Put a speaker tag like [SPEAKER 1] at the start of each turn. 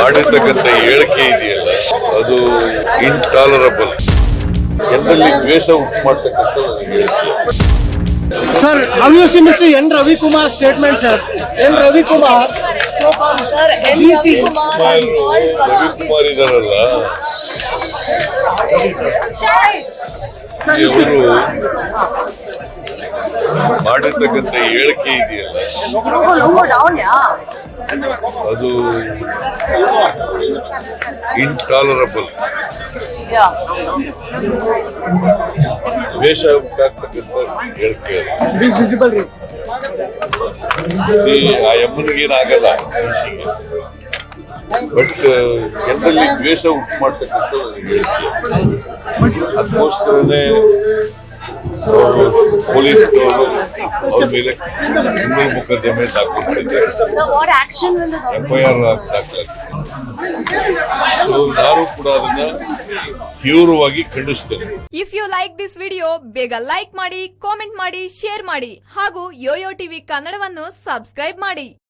[SPEAKER 1] ಮಾಡಿರ್ತಕ್ಕಂಥ ಹೇಳಿಕೆ ಇದೆಯಲ್ಲ ಅದು ಇಂಟಾಲರಬಲ್ ಎಲ್ಲಲ್ಲಿ ದ್ವೇಷ ಉಂಟು ಮಾಡ್ತಕ್ಕಂಥ
[SPEAKER 2] ಸರ್
[SPEAKER 3] ಆಲ್ you
[SPEAKER 2] N
[SPEAKER 3] Ravikumar statement sir N
[SPEAKER 1] Ravikumar L
[SPEAKER 3] V Kumar
[SPEAKER 1] ಇವರು ಮಾಡಿರತಕ್ಕಂಥ ಹೇಳಿಕೆ ಇದೆಯಲ್ಲ ಅದು ಇಂಟಾಲರಬಲ್
[SPEAKER 3] ವೇಷ
[SPEAKER 1] ದ್ವೇಷ ಉಂಟಾಗ್ತಕ್ಕಂಥ ಹೇಳಿಕೆ ಆ ಅಮ್ಮನಿಗೆ ಏನಾಗಲ್ಲ ಮನುಷ್ಯಗೆ ಬಟ್ ಜನರಲ್ಲಿ ದ್ವೇಷ ಉಂಟು ಮಾಡ್ತಕ್ಕಂಥ ಹೇಳಿಕೆ. ಅದಕ್ಕೋಸ್ಕರನೇ ಅವರು ಪೊಲೀಸ್ನವರು ಅವ್ರ ಮೇಲೆ ಕ್ರಿಮಿನಲ್ ಮೊಕದ್ದಮೆ
[SPEAKER 3] the
[SPEAKER 1] ಎಫ್ ಐ ಆರ್ ದಾಖಲಾಗಿದೆ. ಸೊ ನಾನು ಕೂಡ ಅದನ್ನ ತೀವ್ರವಾಗಿ ಖಂಡಿಸ್ತೇನೆ.
[SPEAKER 4] If you like this video ಬೇಗ ಲೈಕ್ ಮಾಡಿ ಕಾಮೆಂಟ್ ಮಾಡಿ ಶೇರ್ ಮಾಡಿ ಹಾಗೂ ಯೋಯೋ ಟಿವಿ ಕನ್ನಡವನ್ನು ಸಬ್ಸ್ಕ್ರೈಬ್ ಮಾಡಿ.